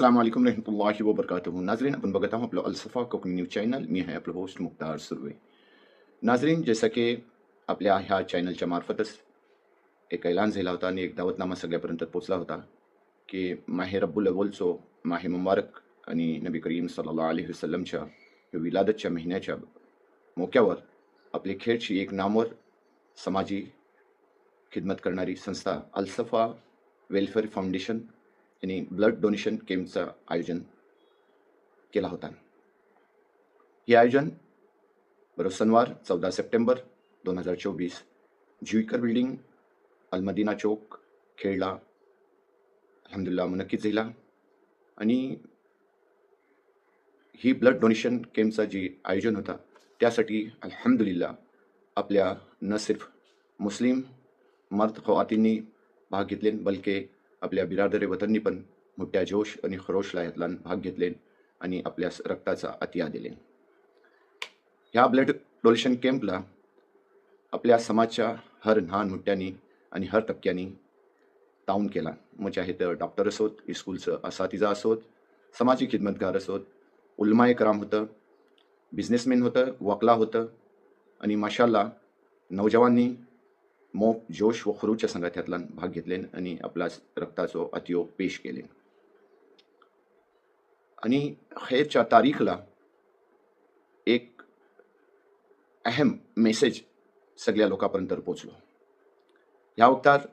अस्सलाम वालेकुम रहमतुल्लाहि व बरकातुहू नाजरीन अपन बघत आहों आपलं अल्सफा कोकणी न्यूज चॅनल मी आहे आपलं होस्ट मुक्तार सुर्वे नाजरीन जसं की आपल्या ह्या चॅनलच्या मार्फतच एक ऐलान झाला होता आणि एक दावतनामा सगळ्यापर्यंत पोचला होता की माहे रब्बुल अव्वलचो माहे मुबारक आणि नबी करीम सल्ला अली वसलमच्या विलादतच्या महिन्याच्या मोक्यावर आपली खेळची एक नामवर समाजी खिदमत करणारी संस्था अल्सफा वेलफेअर फाउंडेशन यांनी ब्लड डोनेशन कॅम्पचं आयोजन केला होता. हे आयोजन बरोबर शनिवार चौदा सप्टेंबर दोन हजार चोवीस जुईकर बिल्डिंग अलमदिना चौक खेळला अलहमदुल्ला मुनक्की झाला. आणि ही ब्लड डोनेशन कॅम्पचं जे आयोजन होता त्यासाठी अल्हम्दुलिल्लाह आपल्या न सिर्फ मुस्लिम मर्द खवातींनी भाग घेतले. बलके आपल्या बिरादरे वतननी पण मोठ्या जोश आणि खरोशला यातला भाग घेतले आणि आपल्या रक्ताचा अतिया दिले ह्या ब्लड डोनेशन कॅम्पला आपल्या समाजच्या हर लहान मुठ्यांनी आणि हर टक्क्यांनी ताऊन केला. मग चाहे तर डॉक्टर असोत इस्कूलचं असातिजा असोत समाजी खिदमतगार असोत उलमाए कराम होतं बिझनेसमॅन होतं वकला होतं आणि माशाला नौजवानी मोप जोश व खरूच्या संघात्यातल्यान भाग घेतले आणि आपला रक्ताचो अतियो पेश केले. आणि हेरच्या तारीखला एक अहम मेसेज सगळ्या लोकांपर्यंत पोचलो ह्या वक्तार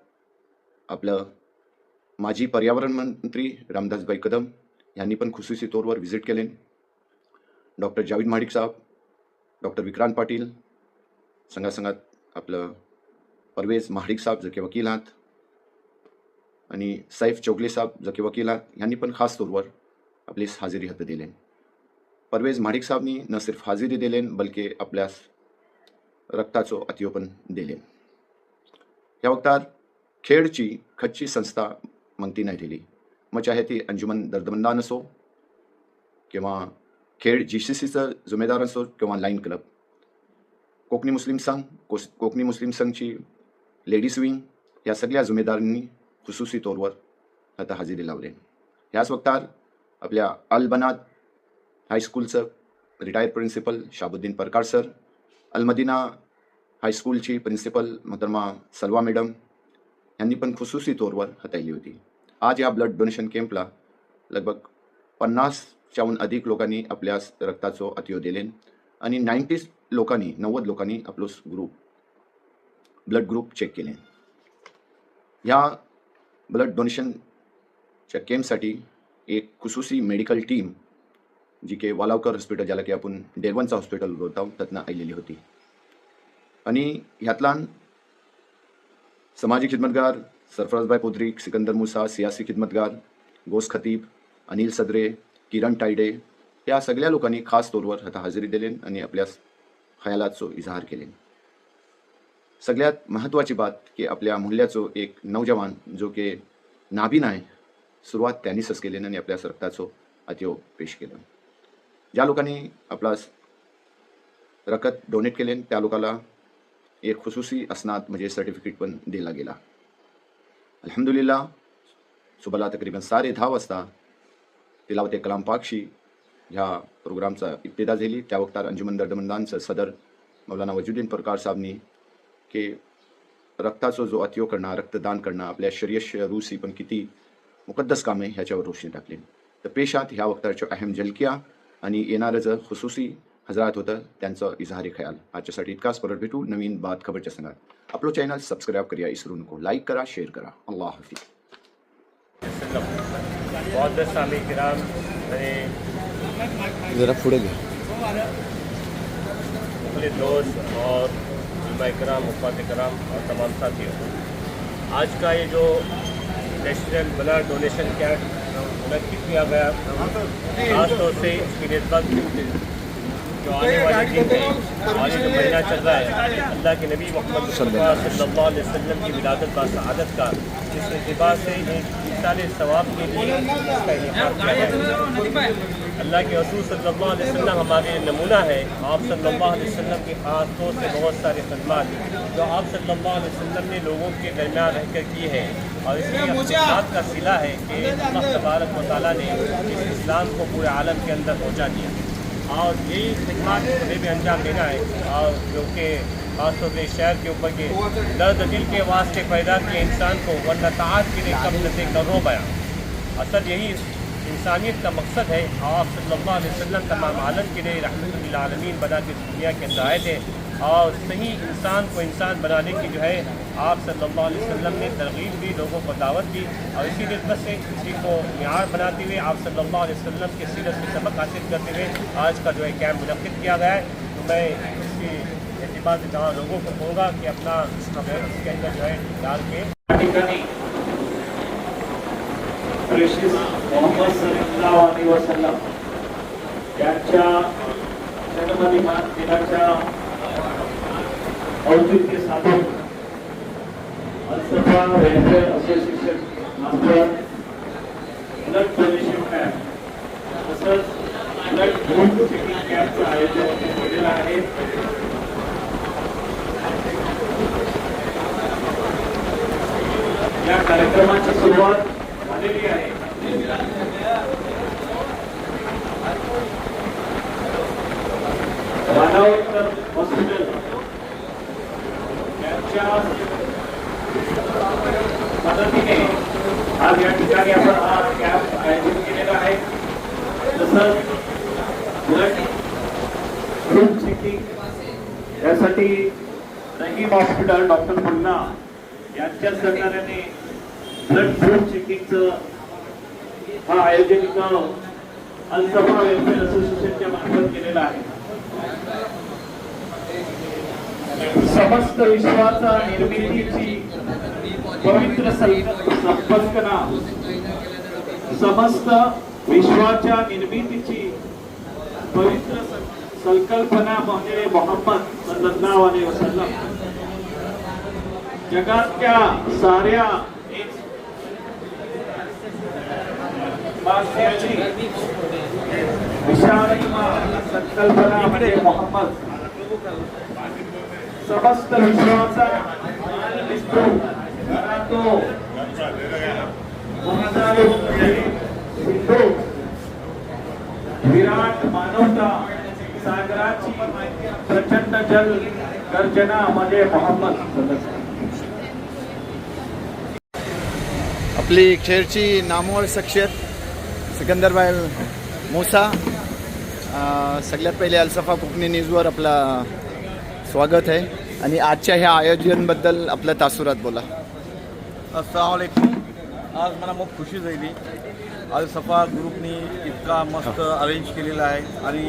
आपलं माजी पर्यावरण मंत्री रामदासभाई कदम यांनी पण खुसूसी तौरवर व्हिजिट केले. डॉक्टर जावेद माडिक साहेब डॉक्टर विक्रांत पाटील संघासंघात आपलं परवेज महाडिक साहेब जके वकील आहात आणि सैफ चौगले साहेब जके वकील आहात यांनी पण खास तौरवर आपली हाजिरी हात दिले. परवेज महाडिक साहेबनी न सिर्फ हाजिरी दिले बल्कि आपल्यास रक्ताचो अतियोपन दिले. ह्या वक्तार खेडची खच्ची संस्था मंगती नाही दिली. मग चाहे ती अंजुमन दर्दमंदान असो किंवा खेड जी सी सीचं जुमेदार असो किंवा लाईन क्लब. कोकणी मुस्लिम संघ कोस कोकणी मुस्लिम संघची लेडीज विंग या सगळ्या जुमेदारांनी खुसूसी तोरवर आता हजेरी लावले. ह्याच वक्तार आपल्या अलबनात हायस्कूलचं retired principal Shabuddin Parkar sir Almadina हायस्कूलची प्रिन्सिपल मोहतरमा सलवा मॅडम यांनी पण खुसूसी तोरवर हाताळली होती. आज या ब्लड डोनेशन कॅम्पला लगभग पन्नासच्याहून अधिक लोकांनी आपल्या रक्ताचो अतियो दिले आणि नाईन्टी लोकांनी नव्वद लोकांनी आपलो ग्रुप ब्लड ग्रुप चेक केले. ह्या ब्लड डोनेशनच्या कॅम्पसाठी एक खुसूसी medical team G K Walawalkar hospital ज्याला की आपण डेरवनचा हॉस्पिटल बोलतो त्यातनं आलेली होती. आणि ह्यातल्यान समाजी खिदमतगार सरफराजभाई पोत्रीक सिकंदर मुसा सियासी खिदमतगार गोस खतीब अनिल सदरे किरण टायडे या सगळ्या लोकांनी खास तौरवर आता हजेरी दिले आणि आपल्या खयालाचो इजहार केले सगळ्यात महत्त्वाची बात की आपल्या मूल्याचो एक नौजवान जो की नाभिन आहे सुरुवात त्यांनीच केली आणि आपल्या रक्ताचो अतिव पेश केलं. ज्या लोकांनी आपला रकत डोनेट केले त्या लोकाला एक खुसूसी असनात म्हणजे सर्टिफिकेट पण दिला गेला. अल्हम्दुलिल्लाह सुबला तकरीबन साडे दहा वाजता तिलावते कलाम पाक्षी ह्या प्रोग्रामचा इब्तिदा झाली. त्या वक्तार अंजुमन दर्दमंदांचं सदर मौलाना वजुद्दीन परकार साहेबनी की रक्ताचो जो अतियो करणं रक्तदान करणं आपल्या शरीय रूसी पण किती मुकद्दस काम आहे ह्याच्यावर रोशनी टाकली. तर पेशात ह्या वक्ताच्या अहम झलकिया आणि येणारं जर खुसूसी हजरात होतं त्यांचं इजहारी खयाल. आजच्यासाठी इतकाच. परत भेटू नवीन बात खबरच्या संघात. आपलं चॅनल सबस्क्राईब करूया इसरू नको. लाईक करा शेअर करा. अल्लाह हाफिज. जरा पुढे घ्या दोस्त और कराम मुफात कराम और तमाम साथियों आज का ये जो नेशनल ब्लड डोनेशन कैंप मुनद किया गया खास तौर से इसकी नस्बत जो आने वाले दिन है और ये जो महीना चल रहा है अल्लाह के नबी मोहम्मद मुस्तफ़ा सल्लल्लाहु अलैहि वसल्लम की विलादत बा सआदत का जिस एतबार से एक मिसाल सवाब के लिए इसका इनकार किया गया है अल्लाह के रसूल सल्लल्लाहु अलैहि वसल्लम हमारे लिए नमूना है आप सल्लल्लाहु अलैहि वसल्लम के खास तौर से बहुत सारे खदमात जो आप सल्लल्लाहु अलैहि वसल्लम ने लोगों के दरमियान रहकर की है और इसलिए अपनी बात का सिला है कि अल्लाह तबारक व तआला ने इस इस्लाम को पूरे आलम के अंदर पहुंचा दिया और यही खदमात हमें भी अंजाम देना है और जो कि खासतौर पर शहर के ऊपर के दर्द दिल के वास्ते पैदा किए इंसान को वरना ताज के लिए कब न करो बया असल यही इंसानियत का मकसद है आप सल्लल्लाहु अलैहि वसल्लम तमाम आलम के लिए रहमतुल्लिल आलमीन बना के दुनिया के अंदर आए थे और सही इंसान को इंसान बनाने की जो है आप सल्लल्लाहु अलैहि वसल्लम ने तरगीब दी लोगों को दावत दी और इसी नस्बत से इसी को मैार बनाते हुए आप सल्लल्लाहु अलैहि वसल्लम के सीरत में सबक हासिल करते हुए आज का जो है कैम्प मुनद किया गया है तो मैं इसकी एतबार से जहाँ लोगों को कहूँगा कि अपना इसके अंदर जो है डाल के या ठिकाणी प्रेषित मोहम्मद सल्लल्लाहु अलैहि वसल्लम यांच्या जन्मदिना- दिनाच्या औचित्य साधून अल्सफा वेलफेअर असोसिएशन मार्फत ब्लड डोनेशन कॅम्प तसंच ब्लड ग्रुप चेकिंग कॅम्पचं आयोजन केलेलं आहे या कार्यक्रमाची सुरुवात झालेली आहे. मानवोत्तर हॉस्पिटल. यांच्या मदतीने आज या ठिकाणी आपण हा कॅम्प आयोजित केलेला आहे. तसंच ब्लड ग्रुप चेकिंग यासाठी रहीम हॉस्पिटल डॉक्टर मुन्ना यांच्या सहकार्याने ब्लड ग्रुप चेकिंगचं हा आयोजन इथं अल्सफा वेलफेअर असोसिएशनच्या मार्फत केलेला आहे. समस्त विश्वाचा निर्मितीची पवित्र सं- समस्त विश्वाच्या निर्मितीची पवित्र संकल्पना म्हणजे मोहम्मद सल्लल्लाहु अलैहि वसल्लम. जगातल्या साऱ्या माणसाची विशाल संकल्पना म्हणजे मोहम्मद. समस्त विश्वाचा दिसतो. तो सिंधू म्हणजे विराट मानवता. सागराची प्रचंड जल गर्जना म्हणजे मोहम्मद. आपली खेळची नामवळ शख्सियत सिकंदरबाई मोसा. सगळ्यात पहिले अल्सफा कोकणी न्यूजवर आपला स्वागत आहे. आणि आजच्या ह्या आयोजनबद्दल आपल्या तासुरात बोला. अस्सलाम आज मला खूप खुशी झाली. अल्सफा ग्रुपनी इतका मस्त अरेंज केलेला आहे. आणि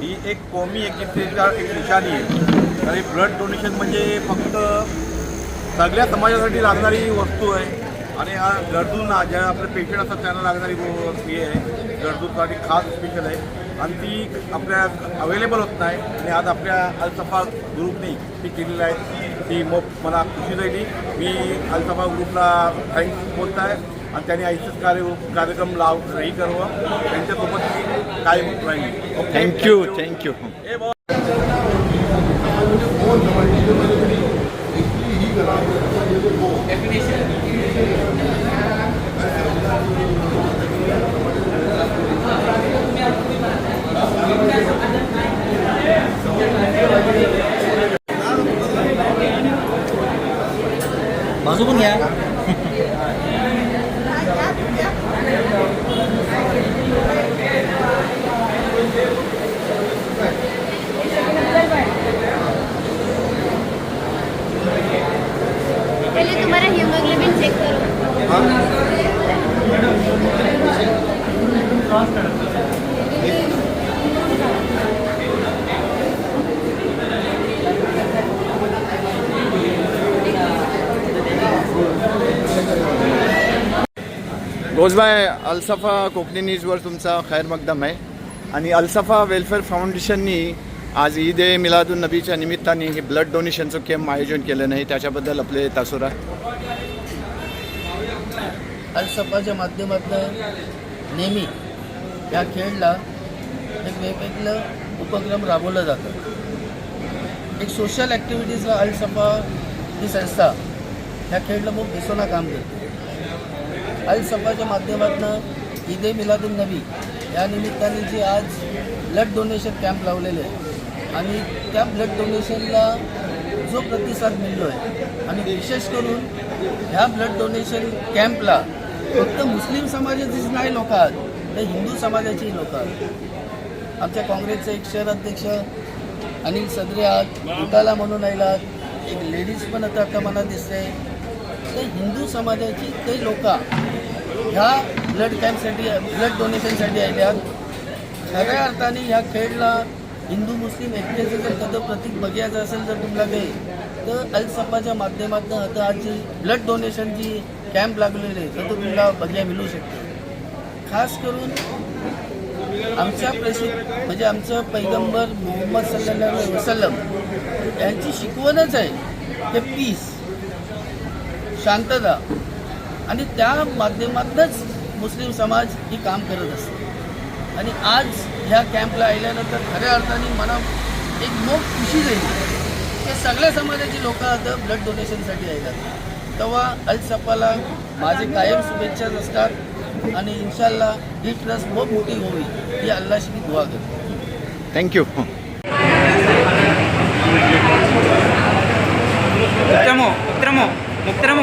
ही एक कौमी एकतेच्या एक निशाणी आहे. आणि ब्लड डोनेशन म्हणजे फक्त सगळ्या समाजासाठी लागणारी वस्तू आहे. आणि हा गरजूंना ज्या आपले पेशंट असतात त्यांना लागणारी हे आहे. गरजूसाठी खास स्पेशल आहे. आणि ती आपल्या अवेलेबल होत नाही. आणि आज आपल्या अल्सफा ग्रुपने ती केलेली आहे. ती मग मला खुशी झाली. मी अल्सफा ग्रुपला थँक्स बोलत आहे आणि त्यांनी ऐकच कार्य कार्यक्रम लाव हे करावं. त्यांच्यासोबत मी कायम राहील ओके? थँक्यू थँक्यू ए बाबा. बाजू पण घ्या पहले तुम्हारा हीमोग्लोबिन चेक करो गोजबाय अलसफा कोकणी न्यूजवर तुमचा खैर मकदम आहे आणि अल्सफा वेलफेअर फाउंडेशननी आज ईद ए मिलादुन नबीच्या निमित्ताने हे ब्लड डोनेशनचं कॅम्प आयोजन केलं नाही त्याच्याबद्दल आपले तासुरा. अल्सफाच्या माध्यमातून नेहमी या खेळला एक वेगवेगळं उपक्रम राबवलं जातं. एक सोशल ॲक्टिव्हिटीजला अल्सफा ही संस्था ह्या खेळला खूप दिसोना काम करते. अल्सफाच्या माध्यमातून ईद ए मिलादुल नबी या निमित्ताने जे आज ब्लड डोनेशन कॅम्प लावलेले आहे. आणि त्या ब्लड डोनेशनला जो प्रतिसाद मिळतो आहे आणि विशेष करून ह्या ब्लड डोनेशन कॅम्पला फक्त मुस्लिम समाजाचीच नाही लोक आहेत तर हिंदू समाजाचीही लोक आहेत. आमच्या काँग्रेसचे एक शहर अध्यक्ष अनिल सदरे आहात गुटाला म्हणून आयलात एक लेडीज पण आता आता मला दिसते तर हिंदू समाजाची काही लोक ह्या ब्लड कॅम्पसाठी ब्लड डोनेशनसाठी आल्यात खऱ्या अर्थाने ह्या खेळला हिंदू मुस्लिम एकतेचं जर कधी प्रतीक बघायचं असेल जर तुम्हाला काही तर अल्सफाच्या माध्यमातून आता आज जी ब्लड डोनेशनची कॅम्प लागलेले आहे. तर तुम्हाला बघायला मिळू शकते. खास करून आमच्या प्रसिद्ध म्हणजे आमचं पैगंबर मोहम्मद सल्ला वसलम यांची शिकवणच आहे ते पीस शांतता. आणि त्या माध्यमातूनच मुस्लिम समाज ही काम करत असते. आणि आज ह्या कॅम्पला आल्यानंतर खऱ्या अर्थाने मला एक मोठ खुशी झाली. की सगळ्या समाजाची लोक आता ब्लड डोनेशनसाठी येतात तेव्हा अल सफाला माझे कायम शुभेच्छाच असतात आणि इन्शाल्लाह ही ट्रस्ट खूप मोठी होईल ही अल्लाशी मी दुआ करतो. थँक्यू मुक्तरमो मुक्तरमो मुक्तरमो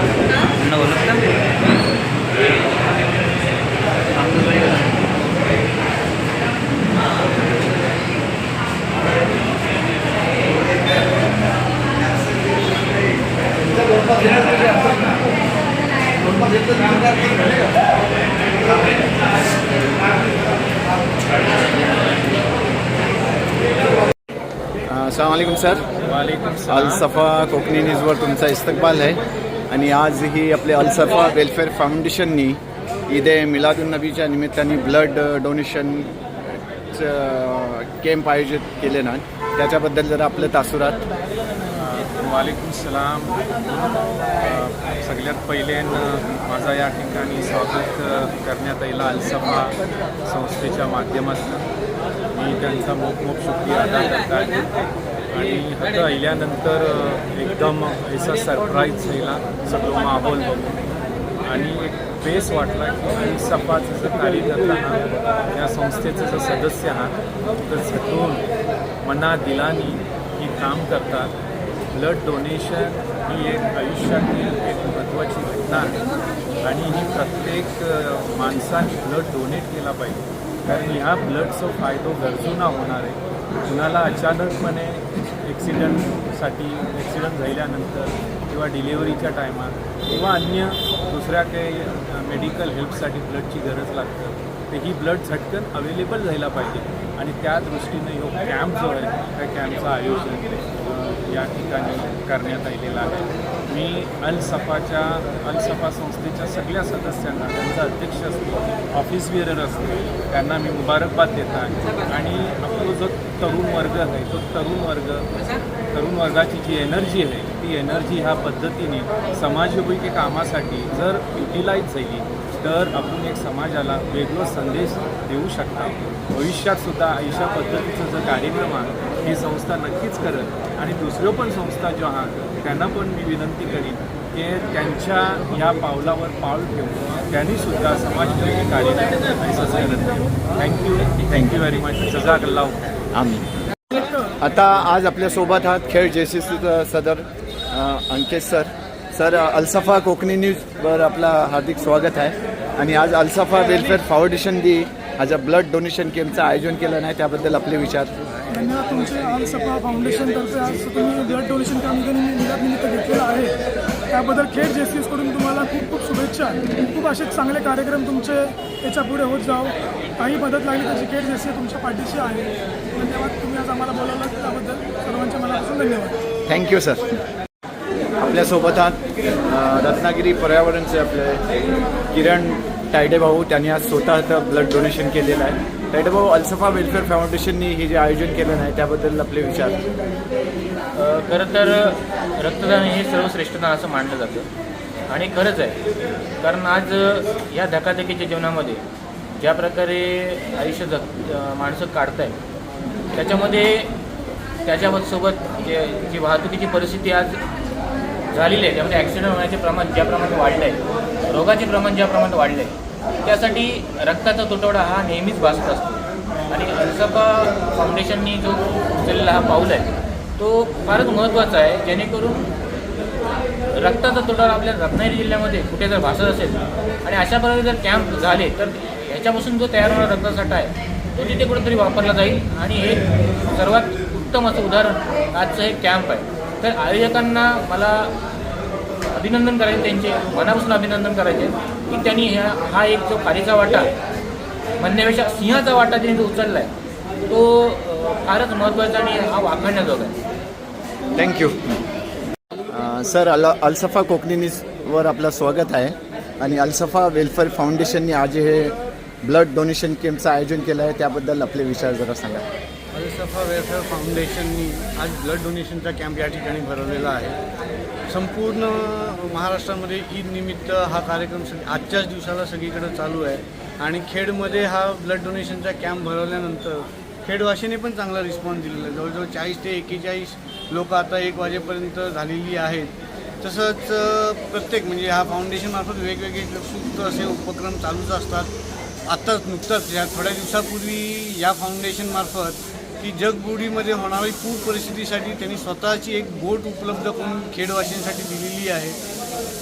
सर. अलसफा कोकणी न्यूजवर तुमचा इस्तकबाल आहे. आणि आज ही आपले अलसफा वेलफेअर फाउंडेशननी ईद ए मिलादुलनबीच्या निमित्ताने ब्लड डोनेशन कॅम्प आयोजित केले ना. त्याच्याबद्दल जर आपल्या तासुरात वालेकुम सलाम. सगळ्यात पहिल्यान माझा या ठिकाणी स्वागत करण्यात येईल अल्सफा संस्थेच्या माध्यमातून. मी त्यांचा मोप शुक्रिया अदा करत. आणि आता आल्यानंतर एकदम असा सरप्राईज झाला सगळं माहोल बघून. आणि एक बेस वाटला की जसं जर कार्यकर्ता आहात या संस्थेचं जर सदस्य आहात तर झटून मना दिलानी ही काम करतात. ब्लड डोनेशन ही एक आयुष्यातील एक महत्त्वाची घटना आहे. आणि ही प्रत्येक माणसाने ब्लड डोनेट केला पाहिजे. कारण ह्या ब्लडचा फायदो गरजूना होणार आहे. कुणाला अचानकपणे ॲक्सिडंटसाठी ॲक्सिडंट झाल्यानंतर किंवा डिलिव्हरीच्या टायमात किंवा अन्य दुसऱ्या काही मेडिकल हेल्पसाठी ब्लडची गरज लागतं तर ही ब्लड झटकन अवेलेबल झायला पाहिजे. आणि त्या दृष्टीने हो कॅम्प जो आहे त्या कॅम्पचं आयोजन या ठिकाणी करण्यात आलेलं आहे. मी अल सफाच्या अल सफा संस्थेच्या सगळ्या सदस्यांना त्यांचा अध्यक्ष असतो ऑफिस बिअरर असतो त्यांना मी मुबारकबाद देत आहे. आणि आपला जो तरुण वर्ग आहे तो तरुण वर्ग तरुण वर्गाची जी एनर्जी आहे ती एनर्जी ह्या पद्धतीने समाजोपयोगी कामासाठी जर युटिलाइज झाली तर आपण एक समाजाला वेगळा संदेश देऊ शकता. भविष्यात सुद्धा अशा पद्धतीचं जर कार्यक्रम आहे ही संस्था नक्कीच करत आणि दुसऱ्या पण संस्था ज्यो आहात त्यांना पण मी विनंती करीन की त्यांच्या ह्या पावलावर पाऊल ठेवून त्यांनी सुद्धा समाजोपयोगी कार्यक्रम thank you thank you very much जजाक अल्लाह आम्ही. आता आज आपल्यासोबत आहात खेळ जेसी सदर अंकेश अंकित सर सर अल्सफा कोकणी न्यूजवर आपला हार्दिक स्वागत आहे. आणि आज अल्सफा वेलफेअर फाउंडेशन दी आज ब्लड डोनेशन कॅम्पचं आयोजन केलं नाही त्याबद्दल आपले विचार. धन्यवाद तुमचे. आल सपा फाउंडेशनतर्फे आज तुम्ही ब्लड डोनेशन कॅम्प निमित्त घेतलेलं आहे. त्याबद्दल खेड जेसीएसकडून तुम्हाला खूप खूप शुभेच्छा. खूप असे चांगले कार्यक्रम तुमचे याच्यापुढे होत जाव. काही मदत लागली तर खेड जेसी तुमच्या पाठीशी आहे. धन्यवाद. तुम्ही आज आम्हाला बोलावलं त्याबद्दल. सर्वांच्या मनापासून धन्यवाद. थँक्यू सर आपल्यासोबत आहात रत्नागिरी पर्यावरणचे आपले किरण तायडे भाऊ त्यांनी आज स्वतः ब्लड डोनेशन केलेलं आहे. तायडे भाऊ अल्सफा वेलफेअर फाउंडेशननी हे जे आयोजन केलं नाही त्याबद्दल आपले विचार. खरं तर रक्तदान हे सर्वश्रेष्ठदान असं मानलं जातं. आणि खरंच आहे कारण आज या धकाधकीच्या जीवनामध्ये ज्या प्रकारे आयुष्य जग माणसं काढत आहे त्याच्यामध्ये त्याच्यासोबत जे जी वाहतुकीची परिस्थिती आज झालेली आहे. त्यामध्ये ॲक्सिडेंट होण्याचे प्रमाण ज्या प्रमाणात वाढलं आहे रोगाचे प्रमाण ज्या प्रमाणात वाढलं आहे त्यासाठी रक्ताचा तुटवडा हा नेहमीच भासत असतो. आणि अल्सफा फाउंडेशननी जो उचललेला हा पाऊल आहे तो फारच महत्त्वाचा आहे. जेणेकरून रक्ताचा तुटवडा आपल्या रत्नागिरी जिल्ह्यामध्ये कुठे जर भासत असेल आणि अशा प्रकारे जर कॅम्प झाले तर ह्याच्यापासून जो तयार होणारा रक्तासाठा आहे तो तिथे कुठेतरी वापरला जाईल. आणि हे सर्वात उत्तम असं उदाहरण आजचं हे कॅम्प आहे. तर आयोजकांना मला अभिनंदन करायचे त्यांचे मनापासून अभिनंदन करायचे की त्यांनी ह्या हा एक जो खारीचा वाटा म्हणण्यापेक्षा सिंहाचा वाटा त्यांनी जो उचलला आहे तो फारच महत्त्वाचा आणि हा वाखाणण्याजोगा आहे. थँक्यू सर अल अल्सफा कोकणी न्यूजवर आपलं स्वागत आहे. आणि अल्सफा वेलफेअर फाउंडेशनने आज हे ब्लड डोनेशन कॅम्पचं आयोजन केलं आहे त्याबद्दल आपले विचार जरा सांगा. अलसफा वेलफेअर फाउंडेशननी आज ब्लड डोनेशनचा कॅम्प या ठिकाणी भरवलेला आहे. संपूर्ण महाराष्ट्रामध्ये ईद निमित्त हा कार्यक्रम सग आजच्याच दिवसाला सगळीकडे चालू आहे. आणि खेडमध्ये हा ब्लड डोनेशनचा कॅम्प भरवल्यानंतर खेडवासीने पण चांगला रिस्पॉन्स दिलेला आहे. जवळजवळ चाळीस ते एक्केचाळीस लोक आता एक वाजेपर्यंत झालेली आहेत. तसंच प्रत्येक म्हणजे हा फाउंडेशनमार्फत वेगवेगळे सुप्त असे उपक्रम चालूच असतात. आत्ताच नुकतंच या थोड्या दिवसापूर्वी या फाउंडेशनमार्फत की जगबुडीमध्ये होणारी पूर परिस्थितीसाठी त्यांनी स्वतःची एक बोट उपलब्ध करून खेडवासींसाठी दिलेली आहे.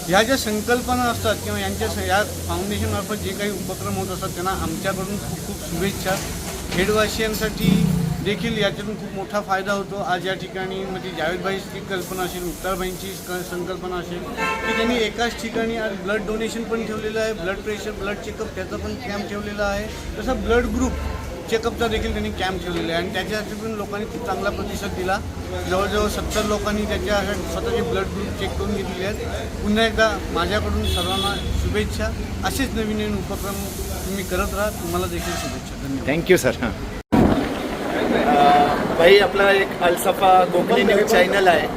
ह्या ज्या संकल्पना असतात किंवा यांच्या स- या फाउंडेशनमार्फत जे काही उपक्रम होत असतात त्यांना आमच्याकडून खूप खूप शुभेच्छा. खेडवासियांसाठी देखील याच्यातून खूप मोठा फायदा होतो. आज या ठिकाणी म्हणजे जावेदभाईची कल्पना असेल मुक्तारबाईंची क- संकल्पना असेल की त्यांनी एकाच ठिकाणी आज ब्लड डोनेशन पण ठेवलेलं आहे. ब्लड प्रेशर ब्लड चेकअप त्याचा पण कॅम्प ठेवलेला आहे. तसं ब्लड ग्रुप चेकअपचा देखील त्यांनी कॅम्प ठेवलेला आहे. आणि त्याच्यासाठी पण लोकांनी खूप चांगला प्रतिसाद दिला. जवळजवळ सत्तर लोकांनी त्याच्या स्वतःचे ब्लड ग्रुप चेक करून घेतलेले आहेत. पुन्हा एकदा माझ्याकडून सर्वांना शुभेच्छा. असेच नवीन नवीन उपक्रम तुम्ही करत राहा. तुम्हाला देखील शुभेच्छा. धन्यवाद. थँक्यू सर हां भाई आपला एक अल्सफा कोकणी न्यूज चॅनल आहे.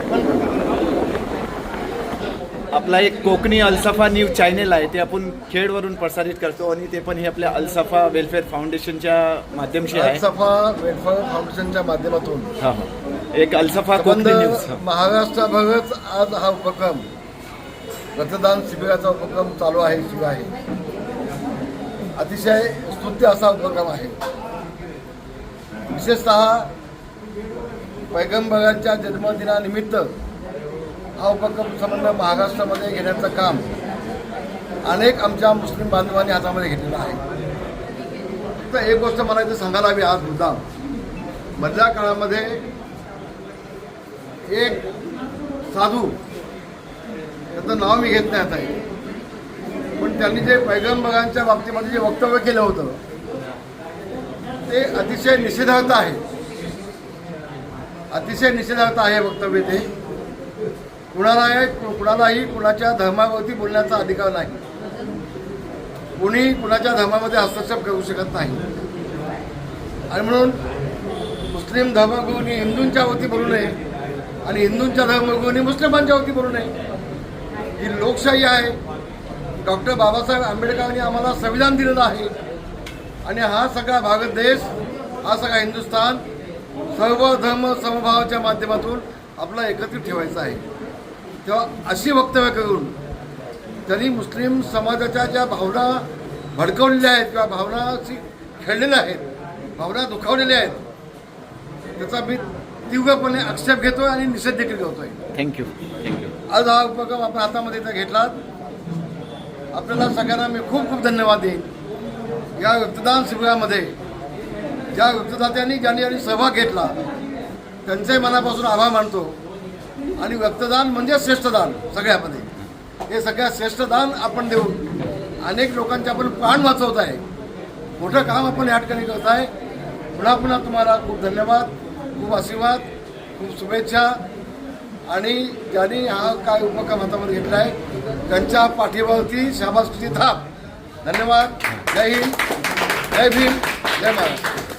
आपला एक कोकणी अल्सफा न्यूज चॅनल आहे ते आपण खेडवरून प्रसारित करतो आणि ते पण हे आपल्या अल्सफा वेलफेअर फाउंडेशनच्या माध्यमशी आहे. सफा वेलफेअर फाउंडेशनच्या माध्यमातून. हां हां. एक अल्सफा कोकणी न्यूज महाराष्ट्राभरच आज हा उपक्रम रक्तदान शिबिराचा उपक्रम चालू आहे सुरू आहे. अतिशय स्तुत्य असा उपक्रम आहे. विशेषतः पैगंबरांच्या जन्मदिनानिमित्त हा उपक्रम संबंध महाराष्ट्रामध्ये घेण्याचं काम अनेक आमच्या मुस्लिम बांधवांनी हातामध्ये घेतलेलं आहे. तर एक गोष्ट मला इथे सांगायला हवी आज मुद्दाम. मधल्या काळामध्ये एक साधू त्याचं नाव मी घेत नाही आता. हे. पण त्यांनी जे पैगंबरांच्या बाबतीमध्ये जे वक्तव्य केलं होतं ते अतिशय निषेधार्थ आहे. अतिशय निषेधार्थ आहे वक्तव्य ते. कुणाला कुणालाही कुणाच्या धर्मावरती बोलण्याचा अधिकार नाही. कुणी कुणाच्या धर्मामध्ये हस्तक्षेप करू शकत नाही. आणि म्हणून मुस्लिम धर्मगुरूंनी हिंदूंच्या वरती बोलू नये आणि हिंदूंच्या धर्मगुरूंनी मुस्लिमांच्या वरती बोलू नये. ही लोकशाही आहे. डॉक्टर बाबासाहेब आंबेडकरांनी आम्हाला संविधान दिलेलं आहे. आणि हा सगळा भारत देश हा सगळा हिंदुस्थान सर्व धर्म समभावाच्या माध्यमातून आपला एकत्रित ठेवायचा आहे. तेव्हा अशी वक्तव्य करून त्यांनी मुस्लिम समाजाच्या ज्या भावना भडकवलेल्या आहेत किंवा भावनाशी खेळलेल्या आहेत भावना दुखावलेल्या आहेत त्याचा मी तीव्रपणे आक्षेप घेतोय आणि निषेध देखील करतोय. थँक्यू थँक्यू आज हा उपक्रम आपण हातामध्ये इथं घेतलात. आपल्याला सगळ्यांना मी खूप खूप धन्यवाद देईन. या रक्तदान शिबिरामध्ये ज्या रक्तदात्यांनी ज्यांनी यांनी सहभाग घेतला त्यांचे मनापासून आभार मानतो. आणि व्यक्तदान म्हणजे श्रेष्ठदान सगळ्यामध्ये. हे सगळ्या श्रेष्ठदान आपण देऊन अनेक लोकांचे आपण प्राण वाचवत आहे. मोठं काम आपण या ठिकाणी करत आहे. पुन्हा पुन्हा तुम्हाला खूप धन्यवाद खूप आशीर्वाद खूप शुभेच्छा. आणि ज्यांनी हा काय उपक्रम हातामध्ये घेतला आहे त्यांच्या पाठीवरती शाबासकीची थाप. धन्यवाद. जय हिंद. जय भीम. जय महाराष्ट्र.